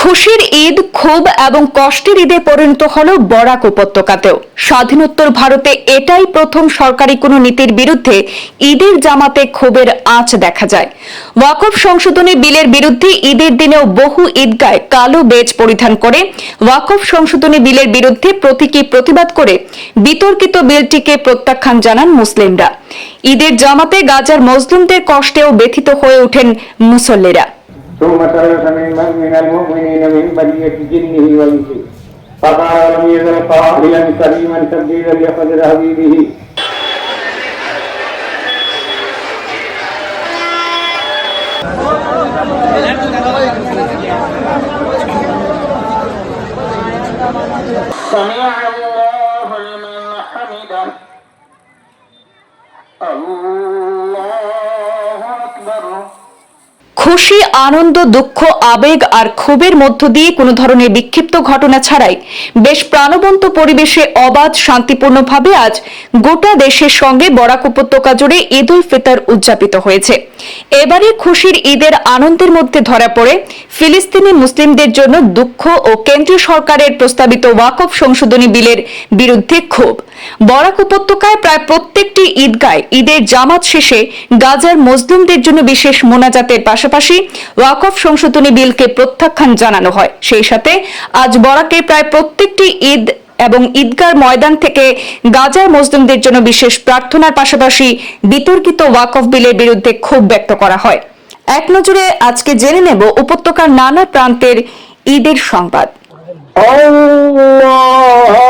খুশির ঈদ ক্ষোভ এবং কষ্টের ঈদে পরিণত হল বরাক উপত্যকাতেও। স্বাধীনোত্তর ভারতে এটাই প্রথম সরকারি কোনো নীতির বিরুদ্ধে ঈদের জামাতে ক্ষোভের আঁচ দেখা যায়। ওয়াকফ সংশোধনী বিলের বিরুদ্ধে ঈদের দিনেও বহু ঈদগায় কালো বেজ পরিধান করে ওয়াকফ সংশোধনী বিলের বিরুদ্ধে প্রতীকী প্রতিবাদ করে বিতর্কিত বিলটিকে প্রত্যাখ্যান জানান মুসলিমরা। ঈদের জামাতে গাজার মজলুমদের কষ্টেও ব্যথিত হয়ে ওঠেন মুসল্লিরা। ثم ترك من من المؤمنين من بلية جنه وإنسه فقال لم يزل قائلا كريما تبديلا لقدر حبيبه سمع الله খুশি, আনন্দ, দুঃখ, আবেগ আর ক্ষোভের মধ্য দিয়ে কোনো ধরনের বিক্ষিপ্ত ঘটনা ছাড়াই বেশ প্রাণবন্ত পরিবেশে অবাধ, শান্তিপূর্ণভাবে আজ গোটা দেশের সঙ্গে বরাক উপত্যকা জুড়ে ঈদ উল ফিতর উদযাপিত হয়েছে। এবারে খুশির ঈদের আনন্দের মধ্যে ধরা পড়ে ফিলিস্তিনি মুসলিমদের জন্য দুঃখ ও কেন্দ্রীয় সরকারের প্রস্তাবিত ওয়াকফ সংশোধনী বিলের বিরুদ্ধে ক্ষোভ। বরাক উপত্যকায় প্রায় প্রত্যেকটি ঈদগায় ঈদের জামাত শেষে গাজার মজলুমদের জন্য বিশেষ মোনাজাতের পাশাপাশি ওয়াকফ সংশোধনী বিলকে প্রত্যাখ্যান জানানো হয়। সেই সাথে আজ বরাকে প্রায় প্রত্যেকটি ঈদ এবং ঈদগার ময়দান থেকে গাজার মজলুমদের জন্য বিশেষ প্রার্থনার পাশাপাশি বিতর্কিত ওয়াকফ বিলের বিরুদ্ধে ক্ষোভ ব্যক্ত করা হয়। এক নজরে আজকে জেনে নেব উপত্যকার নানা প্রান্তের ঈদের সংবাদ। Allah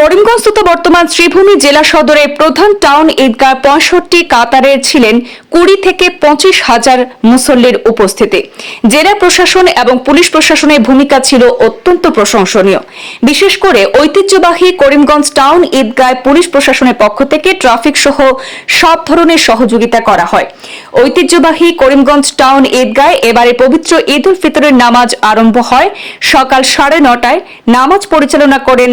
করিমগঞ্জস্থিত বর্তমান শ্রীভূমি জেলা সদরের প্রধান টাউন ঈদগাহ পঁয়ষট্টি কাতারের ছিলেন কুড়ি থেকে পঁচিশ হাজার মুসল্লির উপস্থিতি। জেলা প্রশাসন এবং পুলিশ প্রশাসনের ভূমিকা ছিল অত্যন্ত প্রশংসনীয়। বিশেষ করে ঐতিহ্যবাহী করিমগঞ্জ টাউন ঈদগায় পুলিশ প্রশাসনের পক্ষ থেকে ট্রাফিক সহ সব ধরনের সহযোগিতা করা হয়। ঐতিহ্যবাহী করিমগঞ্জ টাউন ঈদগায় এবারে পবিত্র ঈদ উল ফিতরের নামাজ আরম্ভ হয়। সকাল সাড়ে নটায় নামাজ পরিচালনা করেন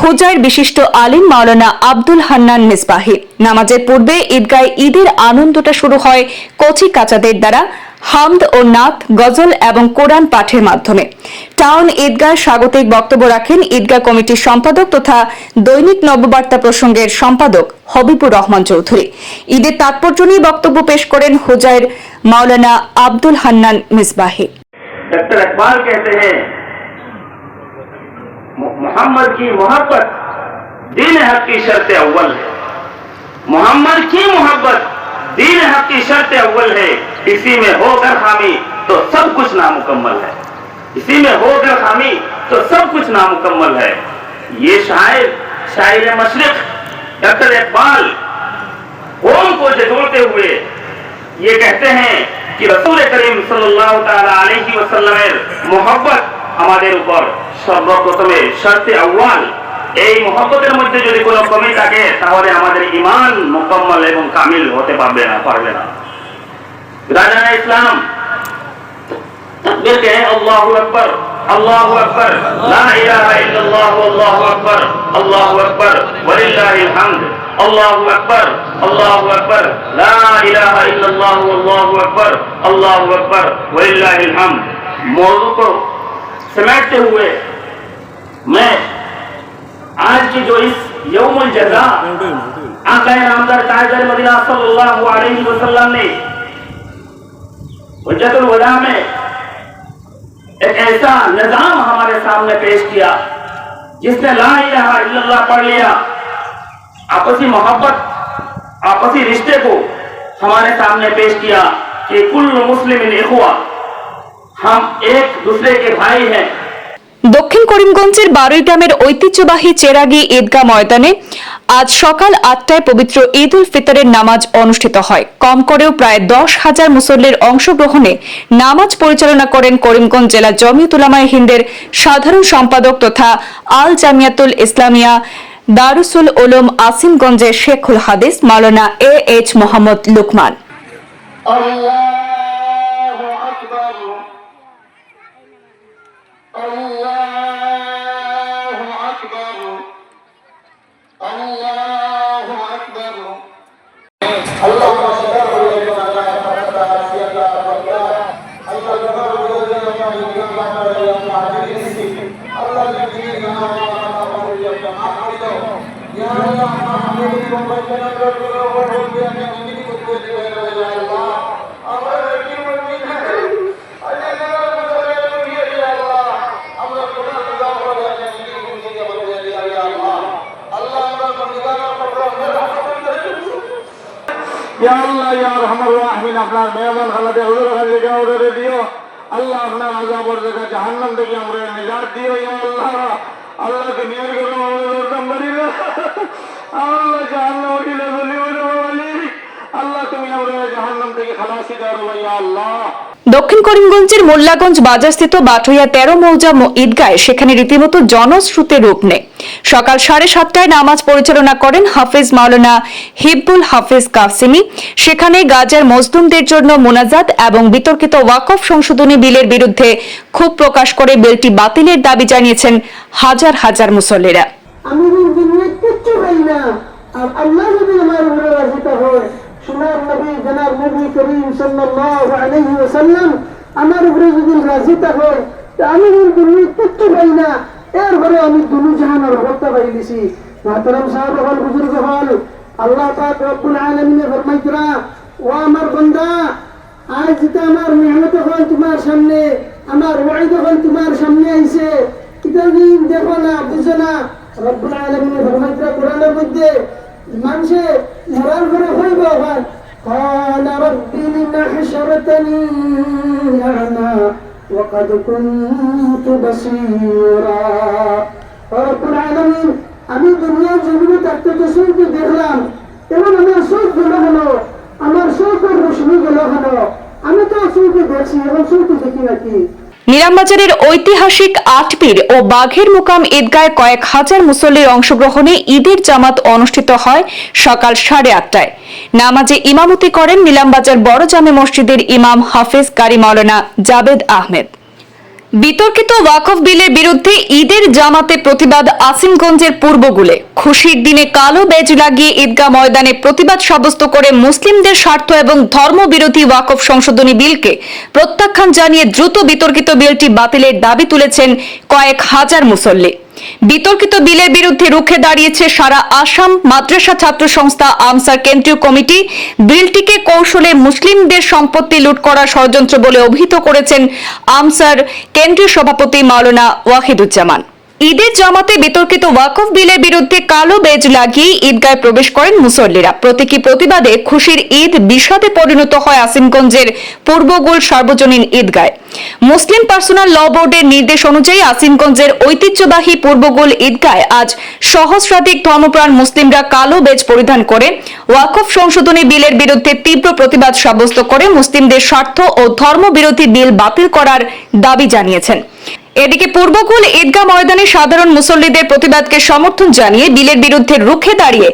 হুজার বিশিষ্ট আলিম মাওলানা আব্দুল হান্নান মিসবাহি। নামাজের পূর্বে ঈদগায় ঈদের আনন্দটা শুরু হয় কচি কাচাদের দ্বারা, হামদ ও নাথ গজল এবং কোরআন পাঠের মাধ্যমে। টাউন ঈদগাহ স্বাগতিক বক্তব্য রাখেন ঈদগাহ কমিটির সম্পাদক তথা দৈনিক নববার্তা প্রসঙ্গের সম্পাদক হবিবুর রহমান চৌধুরী। ঈদের তাৎপর্য নিয়ে বক্তব্য পেশ করেন হোজাইর মাওলানা আব্দুল হান্নান মিসবাহি। محمد کی محبت دین حق کی شرط اول ہے۔ محمد کی محبت دین حق کی شرط اول ہے۔ اسی میں ہو کر خامی تو سب کچھ نامکمل ہے۔ اسی میں ہو کر خامی تو سب کچھ نامکمل ہے۔ یہ شاعر شاعر مشرق ڈاکٹر اقبال قوم کو جھجوڑتے ہوئے یہ کہتے ہیں کہ رسول کریم صلی اللہ تعالی علیہ وسلم محبت আমাদের উপর সর্বপ্রথমে শর্তে আহ্বান এই মহব্বতের মধ্যে যদি কোনো কমি থাকে, তাহলে আমাদের ইমান মোকাম্মল এবং কামিল হতে পারবে না পারবে না। রাজা ইসলাম তাকবীরকে আল্লাহু আকবার আল্লাহু আকবার, লা ইলাহা ইল্লাল্লাহ, আল্লাহু আকবার আল্লাহু আকবার ওয়ালিল্লাহিল হামদ, আল্লাহু আকবার আল্লাহু আকবার, লা ইলাহা ইল্লাল্লাহ, আল্লাহু আকবার আল্লাহু আকবার ওয়ালিল্লাহিল হামদ। سمیٹتے ہوئے۔ میں آج کی جو اس یوم الجزا آقا نامدار تاجر مدینہ صلی اللہ علیہ وسلم نے حجت الوداع میں ایک ایسا نظام ہمارے سامنے پیش کیا، جس نے لا الہ الا اللہ پڑھ لیا۔ آپسی محبت، آپسی رشتے کو ہمارے سامنے پیش کیا کہ کل مسلم اخوہ দক্ষিণ করিমগঞ্জের বারুই গ্রামের ঐতিহ্যবাহী চেরাগি ঈদগাহ ময়দানে আজ সকাল আটটায় পবিত্র ঈদ উল ফিতরের নামাজ অনুষ্ঠিত হয়। কম করেও প্রায় দশ হাজার মুসল্লির অংশগ্রহণে নামাজ পরিচালনা করেন করিমগঞ্জ জেলা জমিয়তুলামায় হিন্দের সাধারণ সম্পাদক তথা আল জামিয়াতুল ইসলামিয়া দারুসুল ওলম আসিমগঞ্জের শেখুল হাদিস মালানা এ এইচ মোহাম্মদ লুকমান। আল্লাহ ইয়া আল্লাহ ইয়া রহমান রাহমিন আপনার মেহমান খালাতে হুজুর খালি অর্ডারে দিও আল্লাহ আপনার আজাবর থেকে জাহান্নাম থেকে আমরা নিজাত দিও ইয়া আল্লাহ আল্লাহ দুনিয়ার কোনো আমাদের দরকার পারি না আল্লাহ জাহান্নাম উঠিলে বলি মালিক আল্লাহ তুমি আমরা জাহান্নাম থেকে খালাসি দাও ইয়া আল্লাহ দক্ষিণ করিমগঞ্জের মোল্লাগঞ্জ বাজারস্থিত বাটুইয়া তেরো মৌজা ঈদগায় সেখানে রীতিমতো জনশ্রুতে রূপ নেয়। সকাল সাড়ে সাতটায় নামাজ পরিচালনা করেন হাফেজ মাওলানা হিব্বুল হাফেজ কাসিমি। সেখানে গাজার মজদুমদের জন্য মোনাজাত এবং বিতর্কিত ওয়াকফ সংশোধনী বিলের বিরুদ্ধে ক্ষোভ প্রকাশ করে বিলটি বাতিলের দাবি জানিয়েছেন হাজার হাজার মুসল্লিরা। আমি দুনিয়া কিচ্ছু পাই না আর আল্লাহ যদি আমার উপরে রাজিত হয় সোনার নবী জনার নবী করিম সাল্লাল্লাহু আলাইহি ওয়াসাল্লাম আমার উপরে যদি রাজিত হয় আমি দুনিয়া কিচ্ছু পাই না। এরপরে আমি দুনু জাহানের অবস্থা পাই দিছি। মাতরম সাহেব হল বুজুর্গ হল আল্লাহ পাক রব্বুল আলামিনে ফরমাইতরা ও আমার বান্দা, আজ যেটা আমার মেহনত হল তোমার সামনে, আমার ওয়াইদ হল তোমার সামনে আইছে। কিতাবিন দেখো না, বুঝো না। রব্বুল আলামিনের ফরমাইতরা কোরআনের মধ্যে মানুষে মরার পরে হইব আবার قال رب لم حشرتني أعمى وقد كنت بصيرا رب العالمين আমি দুনিয়ার জমিনে থাকতে তো সৌকে দেখলাম এবং আমার চোখ গেল হলো আমার চোখের রশ্মি গেল হলো আমি তো চৌকে দেখছি এবং চৌকে দেখি নাকি নিরামবাজারের ঐতিহাসিক আটপীর ও বাঘের মুকাম ঈদগায় কয়েক হাজার মুসল্লির অংশগ্রহণে ঈদের জামাত অনুষ্ঠিত হয় সকাল সাড়ে আটটায়। নামাজে ইমামতি করেন নিলামবাজার বড় জামে মসজিদের ইমাম হাফেজ কারি মাওলানা জাবেদ আহমেদ। বিতর্কিত ওয়াকফ বিলের বিরুদ্ধে ঈদের জামাতে প্রতিবাদ আসিমগঞ্জের পূর্বগুলে খুশির দিনে কালো ব্যাজ লাগিয়ে ঈদগাহ ময়দানে প্রতিবাদ সাব্যস্ত করে মুসলিমদের স্বার্থ এবং ধর্মবিরোধী ওয়াকফ সংশোধনী বিলকে প্রত্যাখ্যান জানিয়ে দ্রুত বিতর্কিত বিলটি বাতিলের দাবি তুলেছেন কয়েক হাজার মুসল্লি। বিতর্কিত বিলের বিরুদ্ধে রুখে দাঁড়িয়েছে সারা আসাম মাদ্রাসা ছাত্র সংস্থা আমসার কেন্দ্রীয় কমিটি। বিলটিকে কৌশলে মুসলিমদের সম্পত্তি লুট করা ষড়যন্ত্র বলে অভিহিত করেছেন আমসার কেন্দ্রীয় সভাপতি মাওলানা ওয়াহিদুজ্জামান। ঈদের জামাতে বিতর্কিত ওয়াকফ বিলের বিরুদ্ধে কালো বেজ লাগিয়ে ঈদগায় প্রবেশ করেন মুসল্লিরা। প্রতীকী প্রতিবাদে খুশির ঈদ বিষাদে পরিণত হয় আসিমগঞ্জের পূর্বগোল সার্বজনীন ঈদগায় মুসলিম পার্সোনাল ল বোর্ডের নির্দেশ অনুযায়ী আসিমগঞ্জের ঐতিহ্যবাহী পূর্বগোল ঈদগায় আজ সহস্রাধিক ধর্মপ্রাণ মুসলিমরা কালো বেজ পরিধান করে ওয়াকফ সংশোধনী বিলের বিরুদ্ধে তীব্র প্রতিবাদ সাব্যস্ত করে মুসলিমদের স্বার্থ ও ধর্মবিরোধী বিল বাতিল করার দাবি জানিয়েছেন। এদিকে পূর্বকুল ঈদগাহ ময়দানে সাধারণ মুসল্লিদের প্রতিবাদকে সমর্থন জানিয়ে বিলের বিরুদ্ধে রুখে দাঁড়িয়ে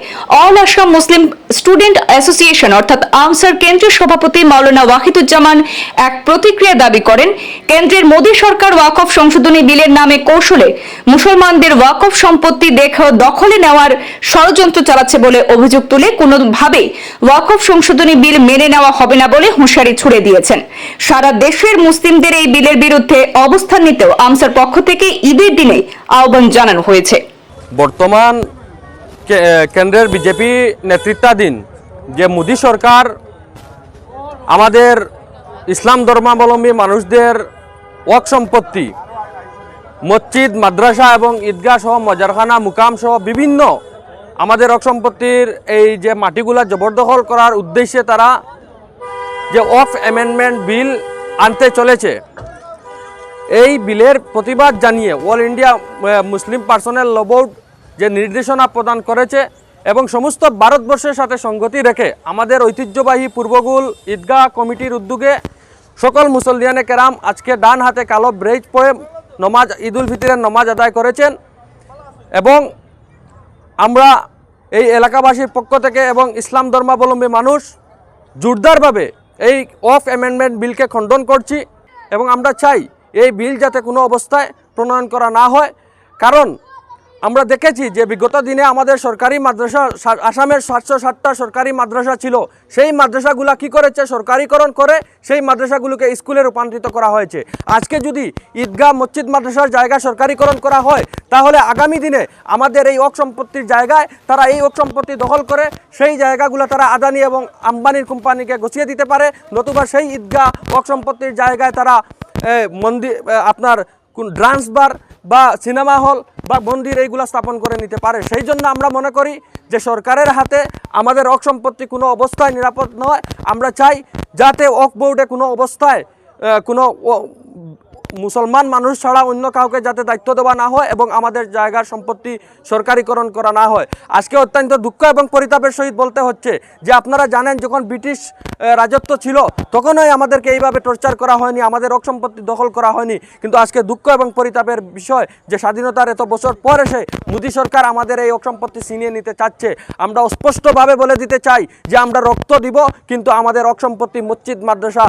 All Assam Muslim Student Association, অর্থাৎ আমসার কেন্দ্রীয় সভাপতি মাওলানা ওয়াহিদুজ্জামান এক প্রতিক্রিয়া দাবি করেন, কেন্দ্রের মোদী সরকার ওয়াকফ সংশোধনী বিলের নামে কৌশলে মুসলমানদের ওয়াকফ সম্পত্তি দেখ দখলে নেওয়ার ষড়যন্ত্র চালাচ্ছে বলে অভিযোগ তুলে কোনোভাবেই ওয়াকফ সংশোধনী বিল মেনে নেওয়া হবে না বলে হুঁশিয়ারি ছুড়ে দিয়েছেন। সারা দেশের মুসলিমদের এই বিলের বিরুদ্ধে অবস্থান নিতেও আমসার পক্ষ থেকে ঈদের দিনে আহ্বান জানানো হয়েছে। বর্তমান কেন্দ্রের বিজেপি নেতৃত্বাধীন যে মোদী সরকার, আমাদের ইসলাম ধর্মাবলম্বী মানুষদের ওয়াক সম্পত্তি, মসজিদ, মাদ্রাসা এবং ঈদগাহ সহ মজারখানা, মুকাম সহ বিভিন্ন আমাদের ওয়াক সম্পত্তির এই যে মাটিগুলা জবরদখল করার উদ্দেশ্যে তারা যে অফ অ্যামেন্ডমেন্ট বিল আনতে চলেছে এই বিলের প্রতিবাদ জানিয়ে All India Muslim Personal Law Board যে নির্দেশনা প্রদান করেছে এবং সমস্ত ভারতবর্ষের সাথে সঙ্গতি রেখে আমাদের ঐতিহ্যবাহী পূর্বগুল ঈদগাহ কমিটির উদ্যোগে সকল মুসলমানে কেরাম আজকে ডান হাতে কালো ব্রেজ পরে নমাজ ঈদুল ফিতরের নমাজ আদায় করেছেন এবং আমরা এই এলাকাবাসীর পক্ষ থেকে এবং ইসলাম ধর্মাবলম্বী মানুষ জোরদারভাবে এই অফ অ্যামেন্ডমেন্ট বিলকে খণ্ডন করছি এবং আমরা চাই এই বিল যাতে কোনো অবস্থায় প্রণয়ন করা না হয়। কারণ আমরা দেখেছি যে বিগত দিনে আমাদের সরকারি মাদ্রাসা, আসামের সাতশো ষাটটা সরকারি মাদ্রাসা ছিল। সেই মাদ্রাসাগুলা কি করেছে? সরকারিকরণ করে সেই মাদ্রাসাগুলোকে স্কুলে রূপান্তরিত করা হয়েছে। আজকে যদি ঈদগাহ মসজিদ মাদ্রাসার জায়গা সরকারিকরণ করা হয়, তাহলে আগামী দিনে আমাদের এই অক সম্পত্তির জায়গায় তারা এই অক সম্পত্তি দখল করে, সেই জায়গাগুলো তারা আদানি এবং আম্বানির কোম্পানিকে গছিয়ে দিতে পারে। নতুবা সেই ঈদগাহ অক সম্পত্তির জায়গায় তারা মন্দির আপনার কোন ড্রান্স বার বা সিনেমা হল বা মন্দির এইগুলা স্থাপন করে নিতে পারে। সেই জন্য আমরা মনে করি যে সরকারের হাতে আমাদের অক সম্পত্তি কোনো অবস্থায় নিরাপদ নয়। আমরা চাই যাতে অক বোর্ডে কোনো অবস্থায় কোনো মুসলমান মানুষ ছাড়া অন্য কাউকে যাতে দায়িত্ব দেওয়া না হয় এবং আমাদের জায়গার সম্পত্তি সরকারিকরণ করা না হয়। আজকে অত্যন্ত দুঃখ এবং পরিতাপের সহিত বলতে হচ্ছে যে আপনারা জানেন, যখন ব্রিটিশ রাজত্ব ছিল, তখনই আমাদেরকে এইভাবে টর্চার করা হয়নি, আমাদের রক সম্পত্তি দখল করা হয়নি। কিন্তু আজকে দুঃখ এবং পরিতাপের বিষয় যে স্বাধীনতার এত বছর পর এসে মোদী সরকার আমাদের এই অক সম্পত্তি ছিনিয়ে নিতে চাচ্ছে। আমরা স্পষ্টভাবে বলে দিতে চাই যে আমরা রক্ত দিব, কিন্তু আমাদের অক সম্পত্তি মসজিদ, মাদ্রাসা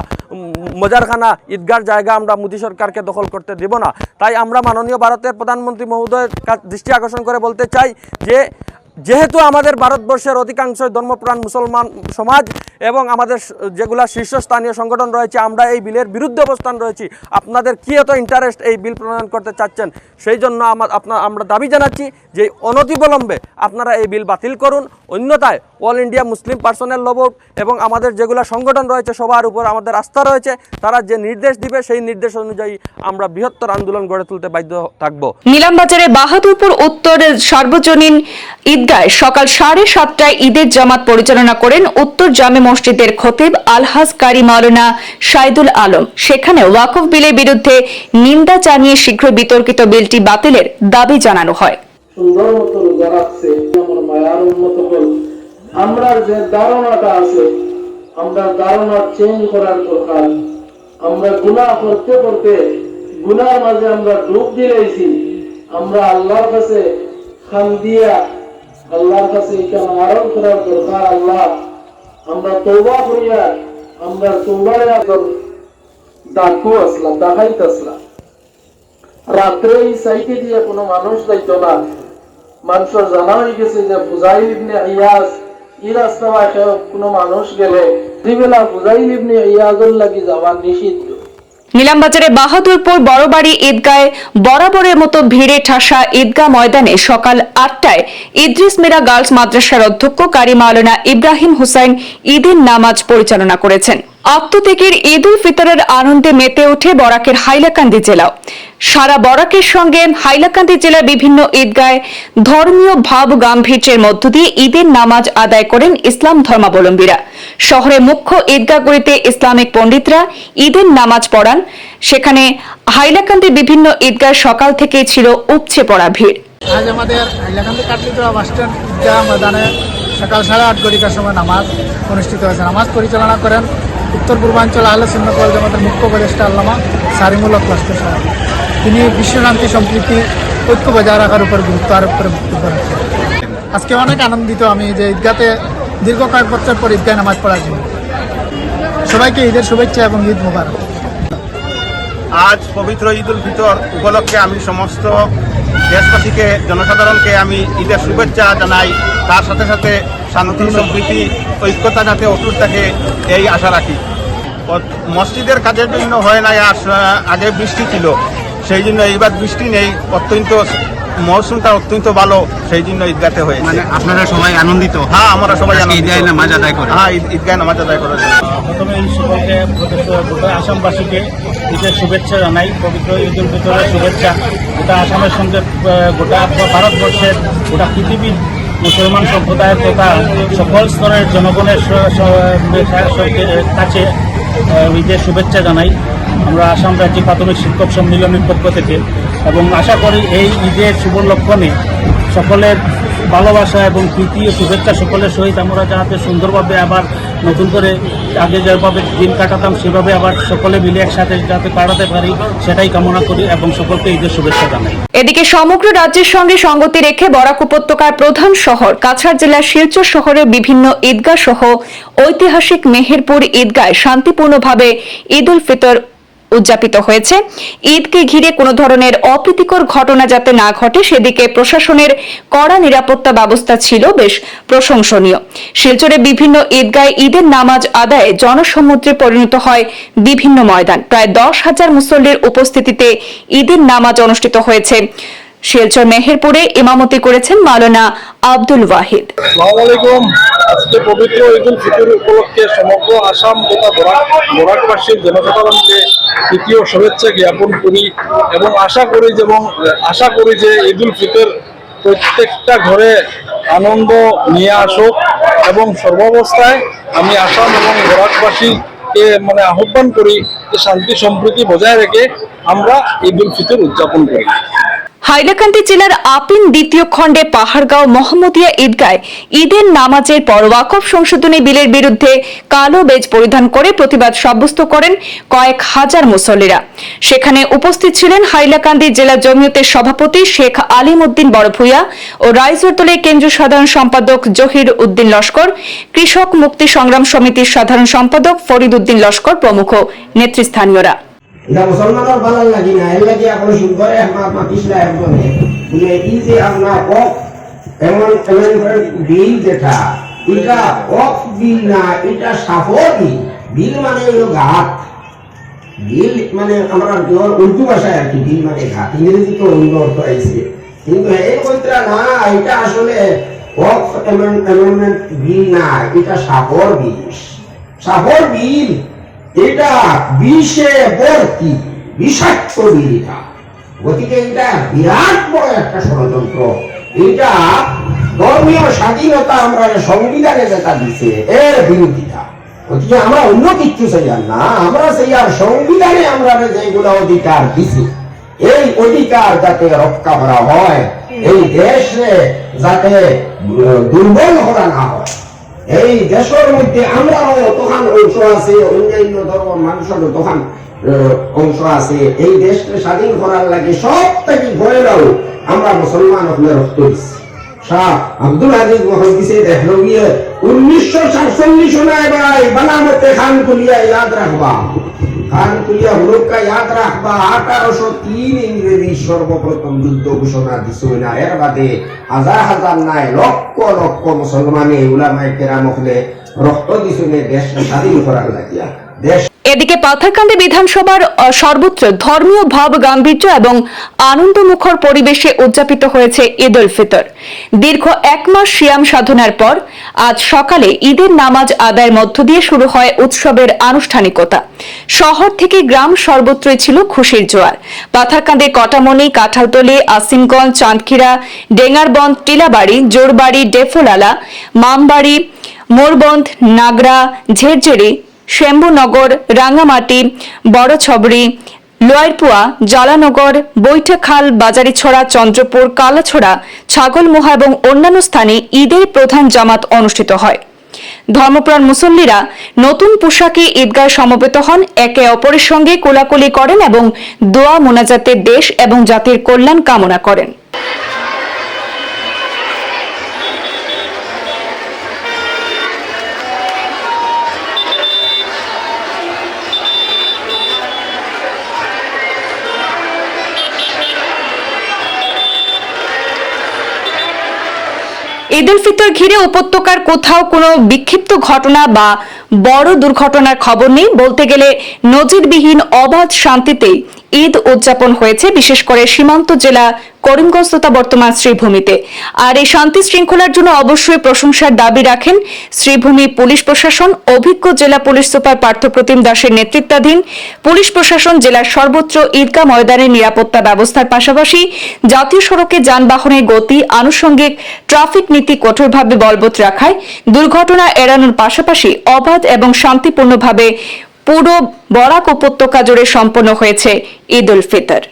মজারখানা ঈদগার জায়গা আমরা মোদী সরকারকে দখল করতে দেব না। তাই আমরা মাননীয় ভারতের প্রধানমন্ত্রী মহোদয়ের দৃষ্টি আকর্ষণ করে বলতে চাই যে যেহেতু আমাদের ভারতবর্ষের অধিকাংশ ধর্মপ্রাণ মুসলমান সমাজ এবং আমাদের যেগুলা শীর্ষস্থানীয় সংগঠন রয়েছে, আমরা এই বিলের বিরুদ্ধে অবস্থান রয়েছি। আপনাদের কি এত ইন্টারেস্ট এই বিল প্রণয়ন করতে চাচ্ছেন? সেই জন্য আমার আপনার আমরা দাবি জানাচ্ছি যে অনতিবলম্বে আপনারা এই বিল বাতিল করুন। অন্যথায় All India Muslim Personal Law Board এবং আমাদের যেগুলো সংগঠন রয়েছে, সবার উপর আমাদের আস্থা রয়েছে, তারা যে নির্দেশ দিবে, সেই নির্দেশ অনুযায়ী আমরা বৃহত্তর আন্দোলন গড়ে তুলতে বাধ্য থাকব। নিলামবাজারে বাহাদুরপুর উত্তর সার্বজনীন ঈদগায় সকাল সাড়ে সাতটায় ঈদের জামাত পরিচালনা করেন উত্তর জামে মসজিদের খতিব আলহাজ কারি মাওলানা সাইদুল আলম। সেখানে ওয়াকফ বিলের বিরুদ্ধে নিন্দা জানিয়ে শীঘ্র বিতর্কিত বিলটি বাতিলের দাবি জানানো হয়। সুন্দর মতো রোজা রাখছে আমার মায়ার উন্নত হল আমরা যে ধারণাটা আছে, আমরা ধারণা চেঞ্জ করার দরকার। আমরা গুনাহ করতে করতে গুনার মাঝে আমরা ডুব আমরা আল্লাহর কাছে খান দিয়া আল্লাহর কাছে এটা আরোপ করার দরকার, আল্লাহ, আমরা তৌবা করিয়া আমরা তৌবারে ডাকু আসলা, ডাকাইত আসলা। রাত্রে এই সাইটে দিয়ে কোনো মানুষ যাইতো না। মানুষের জানা হয়ে গেছে যে ফুজাইল ইবনে ইয়াস ই রাস্তা কোনো মানুষ গেলে। দিবেলা ফুজাইল ইবনে ইয়াজুল লাগি যাওয়া নিষিদ্ধ। নিলামবাজারে বাহাদুরপুর বড়বাড়ি ঈদগায় বরাবরের মতো ভিড়ে ঠাসা ঈদগাহ ময়দানে সকাল আটটায় ইদ্রিস মিরা গার্লস মাদ্রাসার অধ্যক্ষ কারিমা আলোনা ইব্রাহিম হুসাইন ঈদের নামাজ পরিচালনা করেছেন। আত্মত্যাগের ঈদ উল ফিতরের আনন্দে মেতে ওঠে বরাকের হাইলাকান্দি জেলাও সারা বরাকের সঙ্গে হাইলাকান্দি জেলার বিভিন্ন ঈদগায় ধর্মীয় ভাব গাম্ভীর্যের মধ্য দিয়ে ঈদের নামাজ আদায় করেন ইসলাম ধর্মাবলম্বীরা। শহরের মুখ্য ঈদগাহগুলিতে ইসলামিক পণ্ডিতরা ঈদের নামাজ পড়ান। সেখানে হাইলাকান্দির বিভিন্ন ঈদগাহ সকাল থেকেই ছিল উপচে পড়া ভিড়। আজ আমাদের হাইলাকান্দি কাটলিটোলা বাস স্ট্যান্ড ময়দানে সকাল সাড়ে আট ঘটিকার সময় নামাজ অনুষ্ঠিত হয়েছে। নামাজ পরিচালনা করেন উত্তর পূর্বাঞ্চল আহলে ওয়াল জামাতের মুখ্য উপদেষ্টা আল্লামা সারিমুল হক লাস্কর সাহেব। তিনি বিশ্বশান্তি, সম্প্রীতি, ঐক্য বজায় রাখার উপর গুরুত্ব আরোপ করে বক্তব্য রাখেন। আজকে অনেক আনন্দিত আমি যে ঈদগাতে দীর্ঘ কয়েক বছর পর ঈদগাহ নামাজ পড়ার জন্য। সবাইকে ঈদের শুভেচ্ছা এবং ঈদ মোবারক। আজ পবিত্র ঈদ উল ফিতর উপলক্ষে আমি সমস্ত দেশবাসীকে, জনসাধারণকে আমি ঈদের শুভেচ্ছা জানাই। তার সাথে সাথে শান্তি সম্প্রীতি ঐক্যতা যাতে অটুট থাকে এই আশা রাখি। মসজিদের কাজের জন্য হয় নাই আর আগে বৃষ্টি ছিল। সেই জন্য এইবার বৃষ্টি নেই অত্যন্ত মৌসুমটা অত্যন্ত ভালো সেই জন্য ঈদগাতে হয়েছে। মানে আপনারা সবাই আনন্দিত? হ্যাঁ আমরা সবাই। ঈদের নামাজ আদায় করে। হ্যাঁ ঈদ- ঈদগাহে নামাজ আদায় জন্য প্রথমে এই সকলকে গোটা আসামবাসীকে ঈদের শুভেচ্ছা জানাই। পবিত্র ঈদ উল ফিতরের শুভেচ্ছা। গোটা আসামের সঙ্গে গোটা ভারতবর্ষের গোটা পৃথিবীর মুসলমান সম্প্রদায়ের তথা সকল স্তরের জনগণের কাছে ঈদের শুভেচ্ছা জানাই। আমরা আসাম রাজ্য প্রাথমিক শিক্ষক সম্মিলনের পক্ষ থেকে এবং আশা করি এই ঈদের শুভ লক্ষণে সকলের ভালোবাসা এবং প্রীতি ও শুভেচ্ছা সকলের সহিত আমরা যাতে সুন্দরভাবে আবার নতুন করে আগে যেভাবে দিন কাটাতাম, সেভাবে আবার সকলে মিলে একসাথে যাতে কাটাতে পারি, সেটাই কামনা করি এবং সকলকে ঈদের শুভেচ্ছা জানাই। এদিকে সমগ্র রাজ্যের সঙ্গে সঙ্গতি রেখে বরাক উপত্যকার প্রধান শহর কাছাড় জেলার শিলচর শহরের বিভিন্ন ঈদগাহ সহ ঐতিহাসিক মেহেরপুর ঈদগায় শান্তিপূর্ণভাবে ঈদ উল ফিতর উদযাপিত হয়েছে। ঈদকে ঘিরে কোনো ধরনের অপ্রীতিকর ঘটনা যাতে না ঘটে, সেদিকে প্রশাসনের কড়া নিরাপত্তা ব্যবস্থা ছিল বেশ প্রশংসনীয়। শিলচরে বিভিন্ন ঈদগায় ঈদের নামাজ আদায়ে জনসমুদ্রে পরিণত হয় বিভিন্ন ময়দান। প্রায় দশ হাজার মুসল্লির উপস্থিতিতে ঈদের নামাজ অনুষ্ঠিত হয়েছে। শিলচর মেহেরপুরে ইমামতি করেছেন মাওলানা আব্দুল ওয়াহিদ। আজকে পবিত্র ঈদ উল ফিতর উপলক্ষে সমগ্র আসাম তথা বরাক, বরাকবাসীর জনসাধারণকে তৃতীয় শুভেচ্ছা জ্ঞাপন করি এবং আশা করি যেমন আশা করি যে ঈদ উল ফিতর প্রত্যেকটা ঘরে আনন্দ নিয়ে আসুক এবং সর্বাবস্থায় আমি আসাম এবং বরাকবাসীকে মানে আহ্বান করি যে শান্তি সম্প্রীতি বজায় রেখে আমরা ঈদ উল ফিতর উদযাপন করি। হাইলাকান্দি জেলার আপিন দ্বিতীয় খণ্ডে পাহাড়গাঁও মোহাম্মদিয়া ঈদগায় ঈদের নামাজের পর ওয়াকফ সংশোধনী বিলের বিরুদ্ধে কালো বেজ পরিধান করে প্রতিবাদ সাব্যস্ত করেন কয়েক হাজার মুসল্লিরা। সেখানে উপস্থিত ছিলেন হাইলাকান্দি জেলা জমিয়তের সভাপতি শেখ আলিম উদ্দিন বড়ভূয়া ও রাইজরতলের কেন্দ্রীয় সাধারণ সম্পাদক জহির উদ্দিন লস্কর, কৃষক মুক্তি সংগ্রাম সমিতির সাধারণ সম্পাদক ফরিদ উদ্দিন লস্কর প্রমুখ নেতৃস্থানীয়রা। এটা মুসলমানের ভালো লাগি না এর লাগে এখন শুরু করে আমার মাতিসলা একজনে। বলে এই যে আপনার অফ, এমন এমন বিল যেটা এটা অফ বিল না এটা সাফর বিল মানে হলো ঘাট। বিল মানে আমরা উর্দু ভাষায় আর কি, বিল মানে ঘাট। ইংরেজি তো অন্য অর্থ আইছে কিন্তু এই কইতরা না এটা আসলে অফ অ্যামেন্ডমেন্ট বিল না এটা সাফর বিল। সাফর বিল এটা বিষে ভর্তি বিষাক্ত বিল এটা গতিকে এটা বিরাট বড় একটা ষড়যন্ত্র। এটা ধর্মীয় স্বাধীনতা আমরা সংবিধানে যেটা দিছে, এর বিরোধিতা। গতিকে আমরা অন্য কিচ্ছু চাই আর না, আমরা সেই আর সংবিধানে আমরা যেগুলো অধিকার দিছি, এই অধিকার যাতে রক্ষা করা হয়, এই দেশে যাতে দুর্বল করা না হয়। এই দেশের মধ্যে আমরাও তখন অংশ আছে, অন্যান্য ধর্ম মানুষেরও তখন অংশ আছে। এই দেশকে স্বাধীন করার লাগে সব থেকে ভয়েরাও আমরা মুসলমান হলে রক্ত দিচ্ছি শাহ আব্দুল আজিজ মহদিসে দেখল গিয়ে উনিশশো সাতচল্লিশ সনে ভাই বানামতে খান খুলিয়া ইয়াদ রাখবা। খান কুলিয়া হুলকা ইয়াদ রাখবা আঠারোশো তিন ইংরেজি সর্বপ্রথম যুদ্ধ ঘোষণা দিছই না। এর বাদে হাজার হাজার নাই, লক্ষ লক্ষ মুসলমানে উলামায়ে কেরাম হলে রক্ত দিছুনে দেশ স্বাধীন করার লাগিয়া। দেশ এদিকে পাথারকান্দি বিধানসভার সর্বত্র ধর্মীয় ভাব, গাম্ভীর্য এবং আনন্দমুখর পরিবেশে উদযাপিত হয়েছে ঈদ উল ফিতর। দীর্ঘ এক মাস সিয়াম সাধনার পর আজ সকালে ঈদের নামাজ আদায়ের মধ্য দিয়ে শুরু হয় উৎসবের আনুষ্ঠানিকতা। শহর থেকে গ্রাম সর্বত্রই ছিল খুশির জোয়ার। পাথারকান্দির কটামণি, কাঁঠালতলি, আসিমগঞ্জ, চাঁদখিরা, ডেঙ্গারবন্দ, টিলাবাড়ি, জোরবাড়ি, ডেফোলালা, মামবাড়ি মোরবন্ধ নাগরা, ঝেরঝেরি শ্যাম্বুনগর রাঙ্গামাটি, বড়ছবড়ি, লোয়ারপুয়া, জালানগর বৈঠাখাল বাজারিছড়া, চন্দ্রপুর, কালাছড়া, ছাগলমোহা এবং অন্যান্য স্থানে ঈদের প্রধান জামাত অনুষ্ঠিত হয়। ধর্মপ্রাণ মুসল্লিরা নতুন পোশাকে ঈদগাহ সমবেত হন, একে অপরের সঙ্গে কোলাকুলি করেন এবং দোয়া মোনাজাতে দেশ এবং জাতির কল্যাণ কামনা করেন। ঈদ উল ফিতর ঘিরে উপত্যকার কোথাও কোনো বিক্ষিপ্ত ঘটনা বা বড় দুর্ঘটনার খবর নেই। বলতে গেলে নজিরবিহীন অবাধ শান্তিতেই ঈদ উদযাপন হয়েছে, বিশেষ করে সীমান্ত জেলা করিমগঞ্জ তথা বর্তমান শ্রীভূমিতে। আর এই শান্তি শৃঙ্খলার জন্য অবশ্যই প্রশংসার দাবি রাখেন শ্রীভূমি পুলিশ প্রশাসন, অভিজ্ঞ জেলা পুলিশ সুপার পার্থপ্রতিম দাসের নেতৃত্বাধীন পুলিশ প্রশাসন জেলার সর্বত্র ঈদগাহ ময়দানের নিরাপত্তা ব্যবস্থার পাশাপাশি জাতীয় সড়কে যানবাহনের গতি, আনুষঙ্গিক ট্রাফিক নীতি কঠোরভাবে বলবৎ রাখায় দুর্ঘটনা এড়ানোর পাশাপাশি অবাধ এবং শান্তিপূর্ণভাবে পুরো বরাক উপত্যকা জুড়ে সম্পন্ন হয়েছে ঈদ উল ফিতর।